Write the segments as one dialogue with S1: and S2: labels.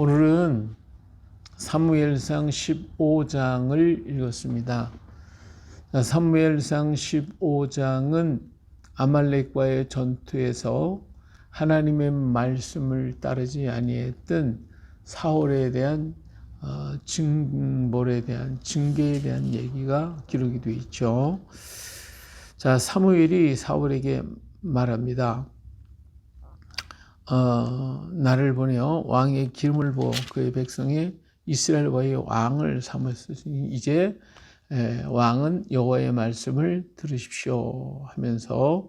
S1: 오늘은 사무엘상 15장을 읽었습니다. 사무엘상 15장은 아말렉과의 전투에서 하나님의 말씀을 따르지 아니했던 사울에 대한 어, 징벌에 대한 징계에 대한 얘기가 기록이 되어 있죠. 자, 사무엘이 사울에게 말합니다. 어, 나를 보내어 왕의 기름을 부어 그의 백성이 이스라엘과의 왕을 삼았으니 이제 에, 왕은 여호와의 말씀을 들으십시오 하면서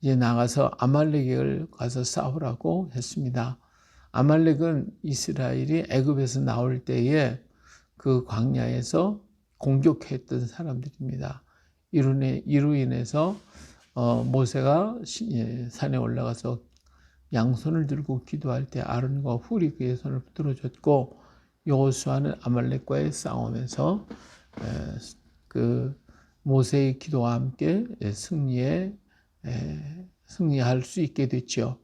S1: 이제 나가서 아말렉을 가서 싸우라고 했습니다. 아말렉은 이스라엘이 애굽에서 나올 때에 그 광야에서 공격했던 사람들입니다. 이로, 인해서 어, 모세가 예, 산에 올라가서 양손을 들고 기도할 때 아론과 훌이 그의 손을 들어 줬고 여호수아는 아말렉과의 싸움에서 그 모세의 기도와 함께 승리에 승리할 수 있게 됐죠.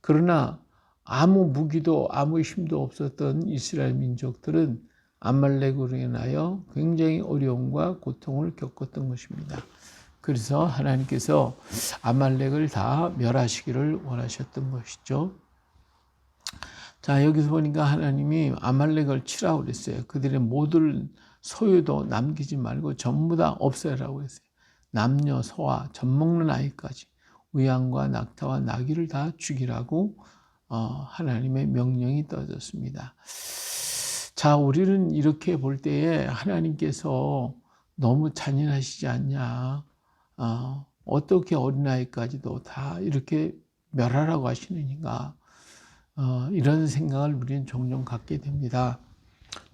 S1: 그러나 아무 무기도 아무 힘도 없었던 이스라엘 민족들은 아말렉으로 인하여 굉장히 어려움과 고통을 겪었던 것입니다. 그래서 하나님께서 아말렉을 다 멸하시기를 원하셨던 것이죠. 자, 여기서 보니까 하나님이 아말렉을 치라고 그랬어요. 그들의 모든 소유도 남기지 말고 전부 다 없애라고 했어요. 남녀, 소아, 젖 먹는 아이까지 우양과 낙타와 나귀를 다 죽이라고 어, 하나님의 명령이 떠졌습니다. 자, 우리는 이렇게 볼 때에 하나님께서 너무 잔인하시지 않냐. 어, 어떻게 어린아이까지도 다 이렇게 멸하라고 하시느니까 어, 이런 생각을 우리는 종종 갖게 됩니다.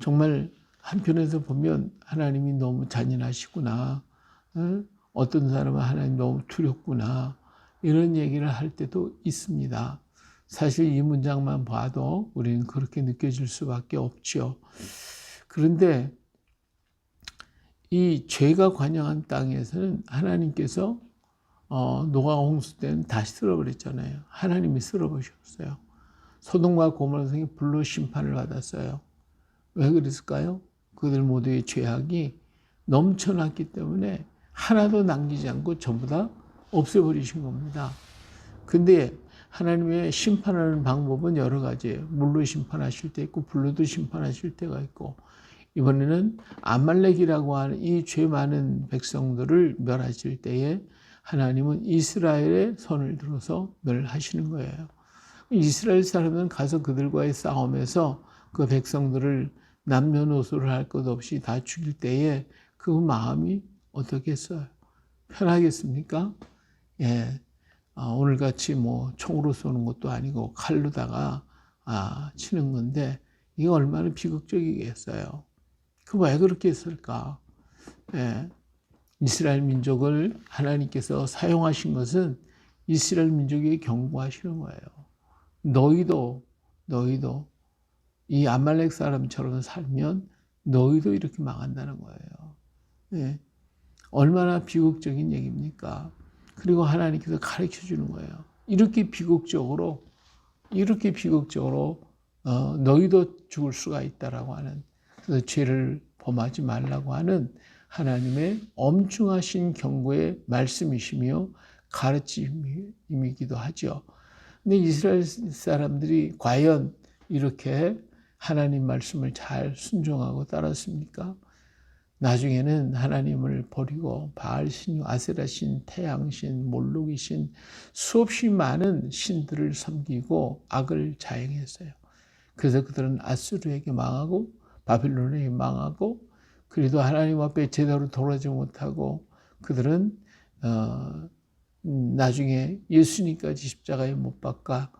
S1: 정말 한편에서 보면 하나님이 너무 잔인하시구나. 어? 어떤 사람은 하나님 너무 두렵구나. 이런 얘기를 할 때도 있습니다. 사실 이 문장만 봐도 우리는 그렇게 느껴질 수밖에 없죠. 그런데 이 죄가 관영한 땅에서는 하나님께서 어, 노아 홍수 때는 다시 쓸어버렸잖아요. 하나님이 쓸어버셨어요. 소돔과 고모라 성이 불로 심판을 받았어요. 왜 그랬을까요? 그들 모두의 죄악이 넘쳐났기 때문에 하나도 남기지 않고 전부 다 없애버리신 겁니다. 근데 하나님의 심판하는 방법은 여러 가지예요. 물로 심판하실 때 있고 불로도 심판하실 때가 있고 이번에는 아말렉이라고 하는 이 죄 많은 백성들을 멸하실 때에 하나님은 이스라엘의 손을 들어서 멸하시는 거예요. 이스라엘 사람은 가서 그들과의 싸움에서 그 백성들을 남녀노소를 할 것 없이 다 죽일 때에 그 마음이 어떻겠어요? 편하겠습니까? 예. 아, 오늘 같이 뭐 총으로 쏘는 것도 아니고 칼로다가 아, 치는 건데 이게 얼마나 비극적이겠어요. 그 왜 그렇게 했을까? 예. 이스라엘 민족을 하나님께서 사용하신 것은 이스라엘 민족에게 경고하시는 거예요. 너희도 너희도 이 아말렉 사람처럼 살면 너희도 이렇게 망한다는 거예요. 예. 얼마나 비극적인 얘기입니까? 그리고 하나님께서 가르쳐 주는 거예요. 이렇게 비극적으로 이렇게 비극적으로 어, 너희도 죽을 수가 있다라고 하는 그래서 죄를 범하지 말라고 하는 하나님의 엄중하신 경고의 말씀이시며 가르침이기도 하죠. 근데 이스라엘 사람들이 과연 이렇게 하나님 말씀을 잘 순종하고 따랐습니까? 나중에는 하나님을 버리고 바알 신, 아세라 신, 태양 신, 몰록이 신 수없이 많은 신들을 섬기고 악을 자행했어요. 그래서 그들은 아수르에게 망하고 바빌론에게 망하고 그래도 하나님 앞에 제대로 돌아지 못하고 그들은 어, 나중에 예수님까지 십자가에 못 박아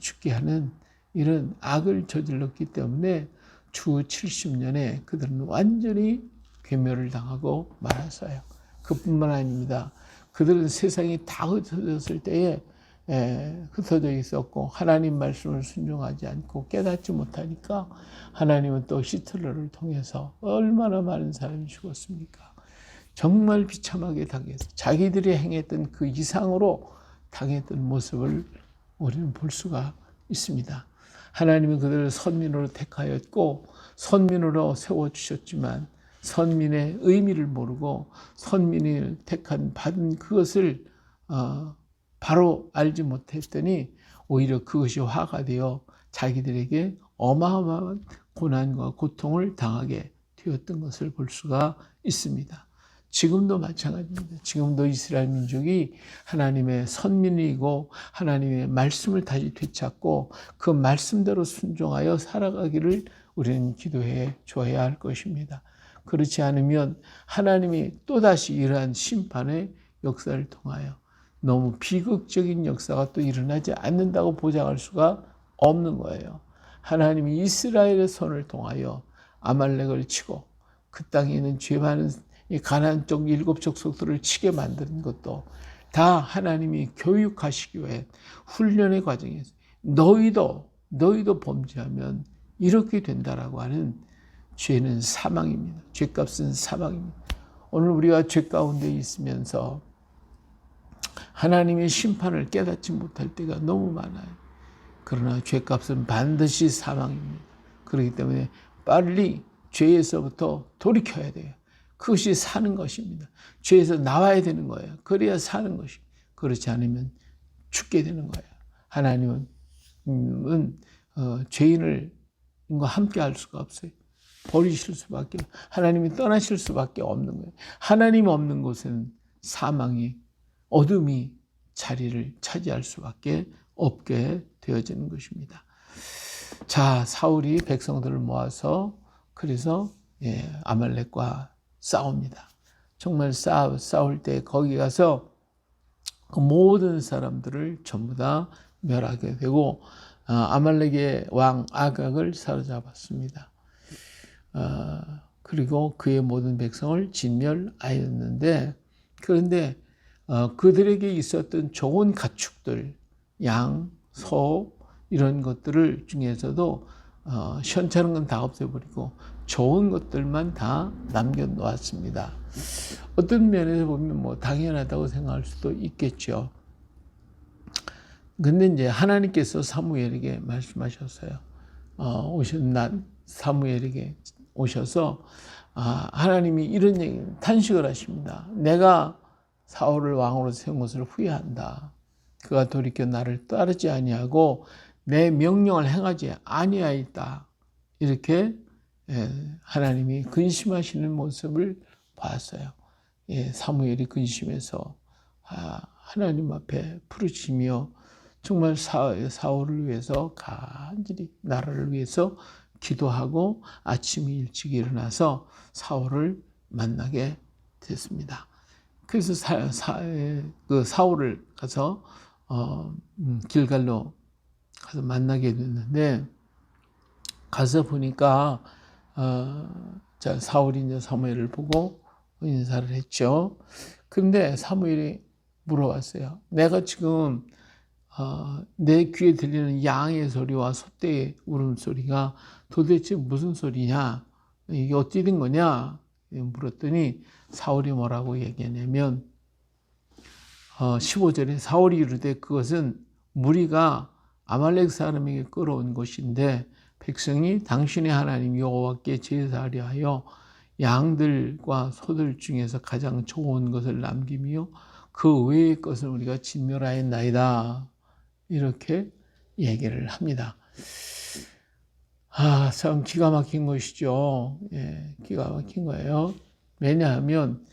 S1: 죽게 하는 이런 악을 저질렀기 때문에 주 70년에 그들은 완전히 괴멸을 당하고 말았어요. 그뿐만 아닙니다. 그들은 세상이 다 흩어졌을 때에 에, 흩어져 있었고 하나님 말씀을 순종하지 않고 깨닫지 못하니까 하나님은 또 시틀러를 통해서 얼마나 많은 사람이 죽었습니까? 정말 비참하게 당해서 자기들이 행했던 그 이상으로 당했던 모습을 우리는 볼 수가 있습니다. 하나님은 그들을 선민으로 택하였고 선민으로 세워 주셨지만 선민의 의미를 모르고 선민을 택한 받은 그것을 어, 바로 알지 못했더니 오히려 그것이 화가 되어 자기들에게 어마어마한 고난과 고통을 당하게 되었던 것을 볼 수가 있습니다. 지금도 마찬가지입니다. 지금도 이스라엘 민족이 하나님의 선민이고 하나님의 말씀을 다시 되찾고 그 말씀대로 순종하여 살아가기를 우리는 기도해 줘야 할 것입니다. 그렇지 않으면 하나님이 또다시 이러한 심판의 역사를 통하여 너무 비극적인 역사가 또 일어나지 않는다고 보장할 수가 없는 거예요. 하나님이 이스라엘의 손을 통하여 아말렉을 치고 그 땅에 있는 죄 많은 이 가나안 쪽 일곱 족속들을 치게 만드는 것도 다 하나님이 교육하시기 위해 훈련의 과정에서 너희도 너희도 범죄하면 이렇게 된다라고 하는 죄는 사망입니다. 죄값은 사망입니다. 오늘 우리가 죄 가운데 있으면서 하나님의 심판을 깨닫지 못할 때가 너무 많아요. 그러나 죄값은 반드시 사망입니다. 그렇기 때문에 빨리 죄에서부터 돌이켜야 돼요. 그것이 사는 것입니다. 죄에서 나와야 되는 거예요. 그래야 사는 것이. 그렇지 않으면 죽게 되는 거예요. 하나님은 음, 어, 죄인을 함께 할 수가 없어요. 버리실 수밖에 하나님이 떠나실 수밖에 없는 거예요. 하나님 없는 곳은 사망이 어둠이 자리를 차지할 수밖에 없게 되어지는 것입니다. 자, 사울이 백성들을 모아서 그래서 예, 아말렉과 싸웁니다. 정말 싸, 싸울 때 거기 가서 그 모든 사람들을 전부 다 멸하게 되고 아, 아말렉의 왕 아각을 사로잡았습니다. 아, 그리고 그의 모든 백성을 진멸하였는데 그런데 어, 그들에게 있었던 좋은 가축들 양, 소 이런 것들을 중에서도 어, 시원찮은 건 다 없애버리고 좋은 것들만 다 남겨놓았습니다. 어떤 면에서 보면 뭐 당연하다고 생각할 수도 있겠죠. 근데 이제 하나님께서 사무엘에게 말씀하셨어요. 어, 오신 날 사무엘에게 오셔서 아, 하나님이 이런 얘기 탄식을 하십니다. 내가 사울을 왕으로 세운 것을 후회한다. 그가 돌이켜 나를 따르지 아니하고 내 명령을 행하지 아니하였다. 이렇게 예, 하나님이 근심하시는 모습을 봤어요. 예, 사무엘이 근심해서 아, 하나님 앞에 부르짖며 정말 사울을 위해서 간절히 나라를 위해서 기도하고 아침 일찍 일어나서 사울을 만나게 됐습니다. 그래서 사, 사, 그 사울을 가서 어, 음, 길갈로 가서 만나게 됐는데 가서 보니까 어, 자 사울이 이제 사무엘을 보고 인사를 했죠. 근데 사무엘이 물어봤어요. 내가 지금 어, 내 귀에 들리는 양의 소리와 소떼의 울음소리가 도대체 무슨 소리냐? 이게 어찌 된 거냐? 물었더니 사울이 뭐라고 얘기하냐면 어, 15절에 사울이 이르되 그것은 무리가 아말렉 사람에게 끌어온 것인데 백성이 당신의 하나님 여호와께 제사하려 하여 양들과 소들 중에서 가장 좋은 것을 남기며 그 외의 것을 우리가 진멸하였나이다. 이렇게 얘기를 합니다. 아, 참 기가 막힌 것이죠. 예, 기가 막힌 거예요. 왜냐하면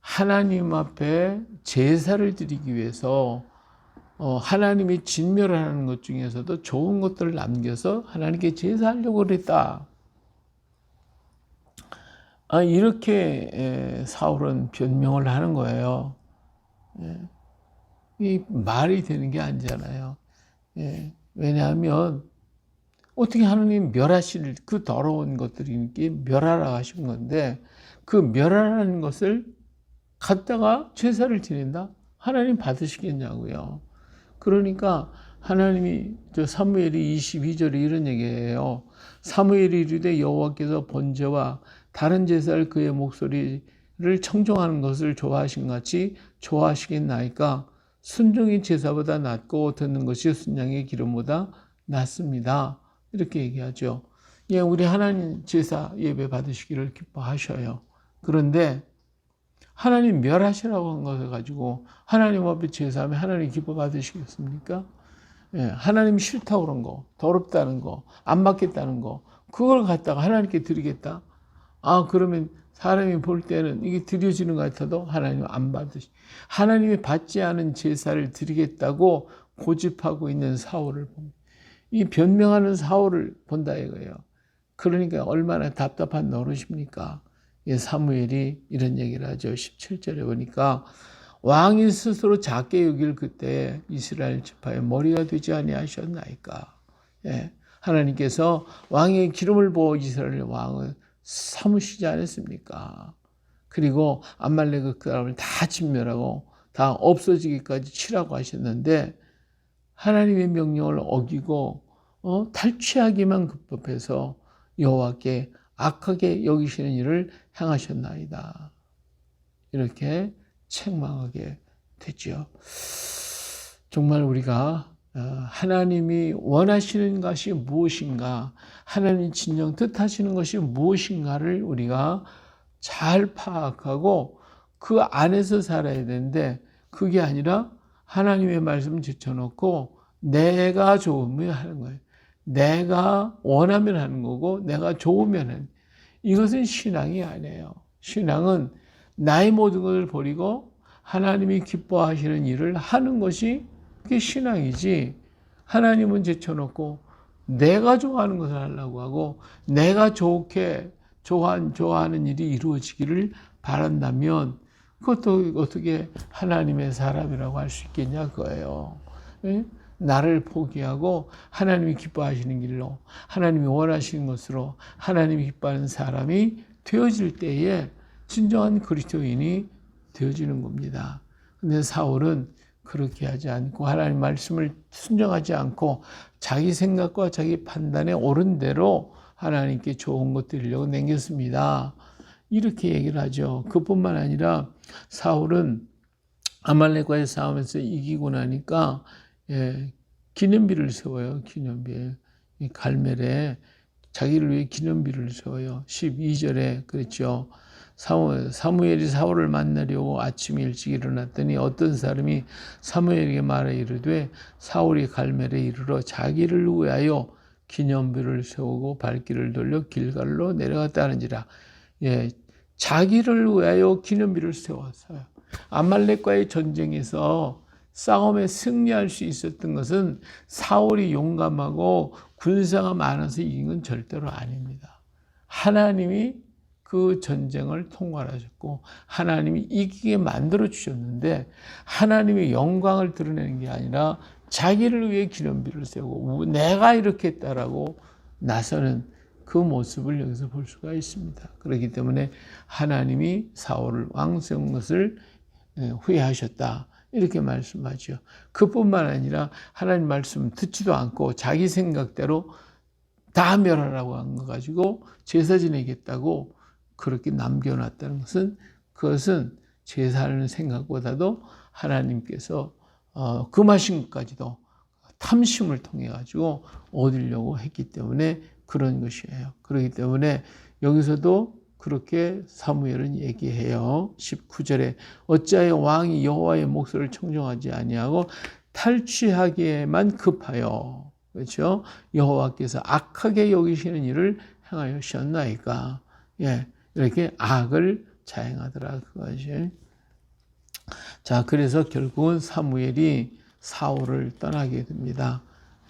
S1: 하나님 앞에 제사를 드리기 위해서 어, 하나님이 진멸을 하는 것 중에서도 좋은 것들을 남겨서 하나님께 제사하려고 그랬다. 아, 이렇게 에, 사울은 변명을 하는 거예요. 예. 이 말이 되는 게 아니잖아요. 예. 왜냐하면 어떻게 하나님 멸하실 그 더러운 것들이 멸하라 하신 건데 그 멸하라는 것을 갖다가 제사를 지낸다? 하나님 받으시겠냐고요. 그러니까 하나님이 저 사무엘이 22절에 이런 얘기해요. 사무엘이 이르되 여호와께서 번제와 다른 제사를 그의 목소리를 청종하는 것을 좋아하신 같이 좋아하시겠나이까 순종이 제사보다 낫고 듣는 것이 순양의 기름보다 낫습니다. 이렇게 얘기하죠. 예, 우리 하나님 제사 예배 받으시기를 기뻐하셔요. 그런데 하나님 멸하시라고 한 것을 가지고 하나님 앞에 제사하면 하나님 기뻐 받으시겠습니까? 예, 하나님 싫다고 그런 거, 더럽다는 거, 안 받겠다는 거, 그걸 갖다가 하나님께 드리겠다? 아, 그러면 사람이 볼 때는 이게 드려지는 것 같아도 하나님 안 받으시. 하나님이 받지 않은 제사를 드리겠다고 고집하고 있는 사울을 봅니다. 이 변명하는 사울을 본다 이거예요. 그러니까 얼마나 답답한 노릇입니까? 예, 사무엘이 이런 얘기를 하죠. 17절에 보니까 왕이 스스로 작게 여길 그때 이스라엘 지파의 머리가 되지 아니하셨나이까. 예, 하나님께서 왕의 기름을 부어 이스라엘 왕을 삼으시지 않았습니까? 그리고 암말렉 그 사람을 다 진멸하고 다 없어지기까지 치라고 하셨는데 하나님의 명령을 어기고 어, 탈취하기만 급급해서 여호와께 악하게 여기시는 일을 행하셨나이다. 이렇게 책망하게 되죠. 정말 우리가 어, 하나님이 원하시는 것이 무엇인가, 하나님 진정 뜻하시는 것이 무엇인가를 우리가 잘 파악하고 그 안에서 살아야 되는데 그게 아니라 하나님의 말씀 제쳐놓고 내가 좋으면 하는 거예요. 내가 원하면 하는 거고 내가 좋으면 하는 이것은 신앙이 아니에요. 신앙은 나의 모든 것을 버리고 하나님이 기뻐하시는 일을 하는 것이 그게 신앙이지. 하나님은 제쳐놓고 내가 좋아하는 것을 하려고 하고 내가 좋게 좋아하는 일이 이루어지기를 바란다면 그것도 어떻게 하나님의 사람이라고 할 수 있겠냐 그거예요. 예? 나를 포기하고 하나님이 기뻐하시는 길로 하나님이 원하시는 것으로 하나님이 기뻐하는 사람이 되어질 때에 진정한 그리스도인이 되어지는 겁니다. 근데 사울은 그렇게 하지 않고 하나님 말씀을 순종하지 않고 자기 생각과 자기 판단에 옳은 대로 하나님께 좋은 것 드리려고 남겼습니다. 이렇게 얘기를 하죠. 그뿐만 아니라 사울은 아말렉과의 싸움에서 이기고 나니까 예, 기념비를 세워요. 기념비. 이 갈멜에 자기를 위해 기념비를 세워요. 12절에 그랬죠. 사무, 사무엘이 사울을 만나려고 아침에 일찍 일어났더니 어떤 사람이 사무엘에게 말해 이르되 사울이 갈멜에 이르러 자기를 위하여 기념비를 세우고 발길을 돌려 길갈로 내려갔다는지라. 예, 자기를 위하여 기념비를 세웠어요. 아말렉과의 전쟁에서 싸움에 승리할 수 있었던 것은 사울이 용감하고 군사가 많아서 이긴 건 절대로 아닙니다. 하나님이 그 전쟁을 통과하셨고 하나님이 이기게 만들어 주셨는데 하나님의 영광을 드러내는 게 아니라 자기를 위해 기념비를 세우고 내가 이렇게 했다라고 나서는 그 모습을 여기서 볼 수가 있습니다. 그렇기 때문에 하나님이 사울을 왕 세운 것을 후회하셨다. 이렇게 말씀하죠. 그뿐만 아니라 하나님 말씀 듣지도 않고 자기 생각대로 다 멸하라고 한 거 가지고 제사 지내겠다고 그렇게 남겨놨다는 것은 그것은 제사하는 생각보다도 하나님께서 어, 금하신 것까지도 탐심을 통해 가지고 얻으려고 했기 때문에 그런 것이에요. 그렇기 때문에 여기서도 그렇게 사무엘은 얘기해요. 19절에 어찌하여 왕이 여호와의 목소리를 청정하지 아니하고 탈취하기에만 급하여 그렇죠? 여호와께서 악하게 여기시는 일을 행하셨나이까. 예. 이렇게 악을 자행하더라 그것이. 자, 그래서 결국은 사무엘이 사울을 떠나게 됩니다.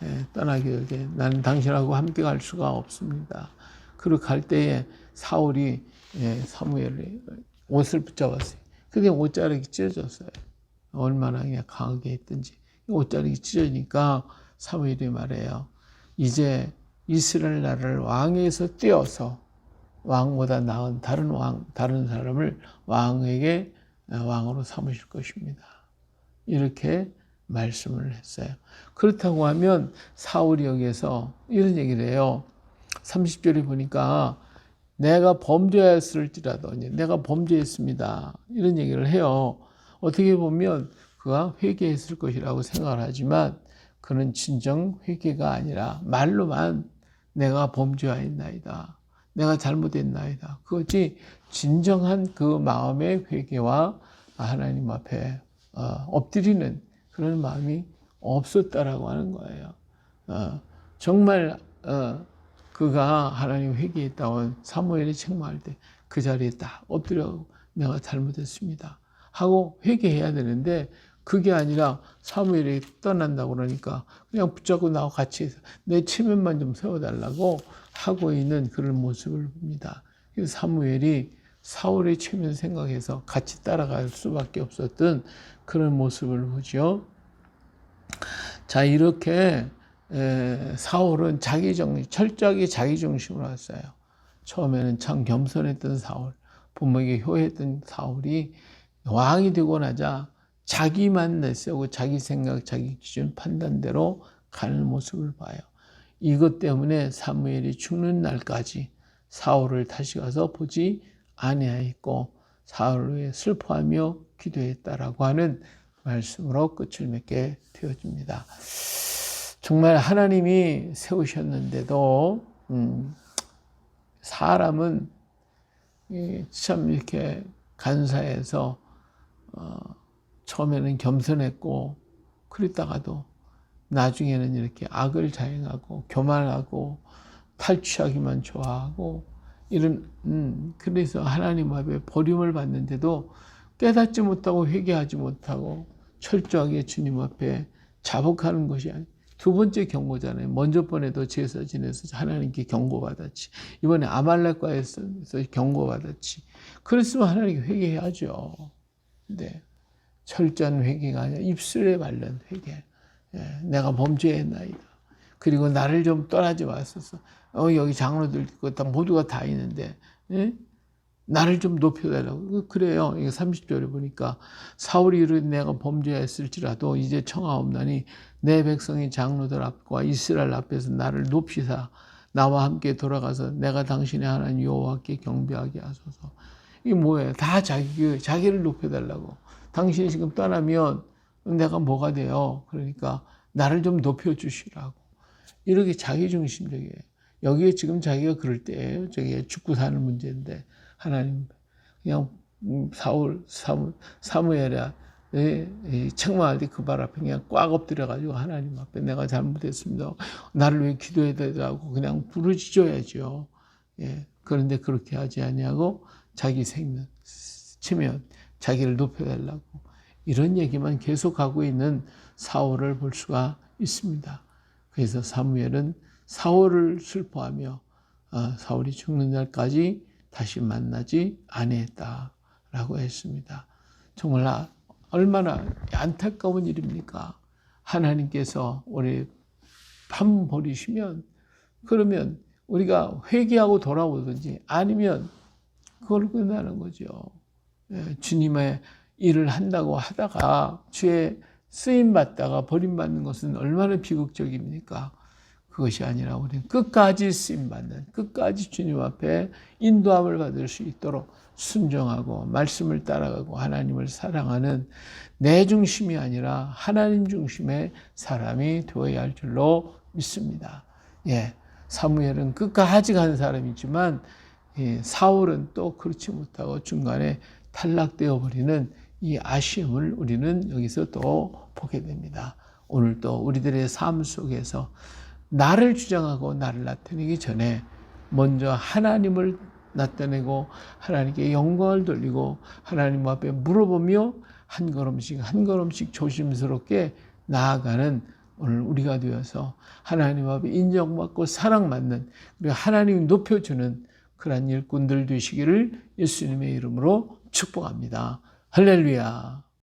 S1: 예, 떠나게 되게 나는 당신하고 함께 갈 수가 없습니다. 그리고 갈 때에 사울이 예, 사무엘의 옷을 붙잡았어요. 그게 옷자락이 찢어졌어요. 얼마나 그냥 강하게 했든지 옷자락이 찢어지니까 사무엘이 말해요. 이제 이스라엘 나라를 왕에서 떼어서 왕보다 나은 다른 왕, 다른 사람을 왕에게 왕으로 삼으실 것입니다. 이렇게 말씀을 했어요. 그렇다고 하면 사울이 여기에서 이런 얘기를 해요. 30절에 보니까 내가 범죄했을지라도 내가 범죄했습니다. 이런 얘기를 해요. 어떻게 보면 그가 회개했을 것이라고 생각을 하지만 그는 진정 회개가 아니라 말로만 내가 범죄하였나이다. 내가 잘못했나이다. 그것이 진정한 그 마음의 회개와 하나님 앞에 어, 엎드리는 그런 마음이 없었다라고 하는 거예요. 어, 정말 어, 그가 하나님 회개했다고 사무엘이 책망할 때 그 자리에 딱 엎드려 내가 잘못했습니다. 하고 회개해야 되는데 그게 아니라 사무엘이 떠난다고 그러니까 그냥 붙잡고 나와 같이 내 체면만 좀 세워달라고 하고 있는 그런 모습을 봅니다. 그래서 사무엘이 사울의 체면 생각해서 같이 따라갈 수밖에 없었던 그런 모습을 보죠. 자 이렇게 에, 사울은 자기 정 철저하게 자기 중심으로 왔어요. 처음에는 참 겸손했던 사울, 부모에게 효했던 사울이 왕이 되고 나자 자기만 내세우고 자기 생각, 자기 기준, 판단대로 가는 모습을 봐요. 이것 때문에 사무엘이 죽는 날까지 사울을 다시 가서 보지 아니하였고 사울을 위해 슬퍼하며 기도했다라고 하는 말씀으로 끝을 맺게 되어집니다. 정말 하나님이 세우셨는데도 음, 사람은 참 이렇게 간사해서 어, 처음에는 겸손했고 그랬다가도 나중에는 이렇게 악을 자행하고 교만하고 탈취하기만 좋아하고 이런 음, 그래서 하나님 앞에 버림을 받는데도 깨닫지 못하고 회개하지 못하고 철저하게 주님 앞에 자복하는 것이 아니 두 번째 경고잖아요. 먼저 번에도 제사 지내서 하나님께 경고받았지. 이번에 아말렉과에서 경고받았지. 그랬으면 하나님께 회개해야죠. 네. 철저한 회개가 아니라 입술에 바른 회개. 예, 내가 범죄했나이다. 그리고 나를 좀 떠나지 마소서. 어, 여기 장로들 있고 다 모두가 다 있는데 예? 나를 좀 높여달라고. 그래요. 이거 30절에 보니까 사울이 이르 내가 범죄했을지라도 이제 청하옵나니 내 백성이 장로들 앞과 이스라엘 앞에서 나를 높이사 나와 함께 돌아가서 내가 당신의 하나님 여호와께 경배하게 하소서. 이게 뭐예요? 다 자기 자기를 높여달라고. 당신이 지금 떠나면 내가 뭐가 돼요? 그러니까 나를 좀 높여주시라고. 이렇게 자기중심적이에요. 여기에 지금 자기가 그럴 때예요. 저게 죽고 사는 문제인데 하나님 그냥 사울 사무 사무엘아 책망할 때 그 발 앞에 그냥 꽉 엎드려가지고 하나님 앞에 내가 잘못했습니다. 나를 왜 기도해야 되라고 그냥 부르짖어야죠. 예. 그런데 그렇게 하지 아니하고 자기 생명 치면 자기를 높여달라고 이런 얘기만 계속하고 있는 사울을 볼 수가 있습니다. 그래서 사무엘은 사울을 슬퍼하며 아, 사울이 죽는 날까지 다시 만나지 아니했다라고 했습니다. 정말 아, 얼마나 안타까운 일입니까? 하나님께서 우리 판 버리시면 그러면 우리가 회개하고 돌아오든지 아니면 그걸 끝나는 거죠. 예, 주님의 일을 한다고 하다가 주의 쓰임 받다가 버림받는 것은 얼마나 비극적입니까? 그것이 아니라 우리는 끝까지 쓰임 받는 끝까지 주님 앞에 인도함을 받을 수 있도록 순종하고 말씀을 따라가고 하나님을 사랑하는 내 중심이 아니라 하나님 중심의 사람이 되어야 할 줄로 믿습니다. 예. 사무엘은 끝까지 간 사람이지만 예, 사울은 또 그렇지 못하고 중간에 탈락되어 버리는 이 아쉬움을 우리는 여기서 또 보게 됩니다. 오늘 또 우리들의 삶 속에서 나를 주장하고 나를 나타내기 전에 먼저 하나님을 나타내고 하나님께 영광을 돌리고 하나님 앞에 물어보며 한 걸음씩 한 걸음씩 조심스럽게 나아가는 오늘 우리가 되어서 하나님 앞에 인정받고 사랑받는 그리고 하나님 높여주는 그러한 일꾼들 되시기를 예수님의 이름으로 축복합니다. 할렐루야.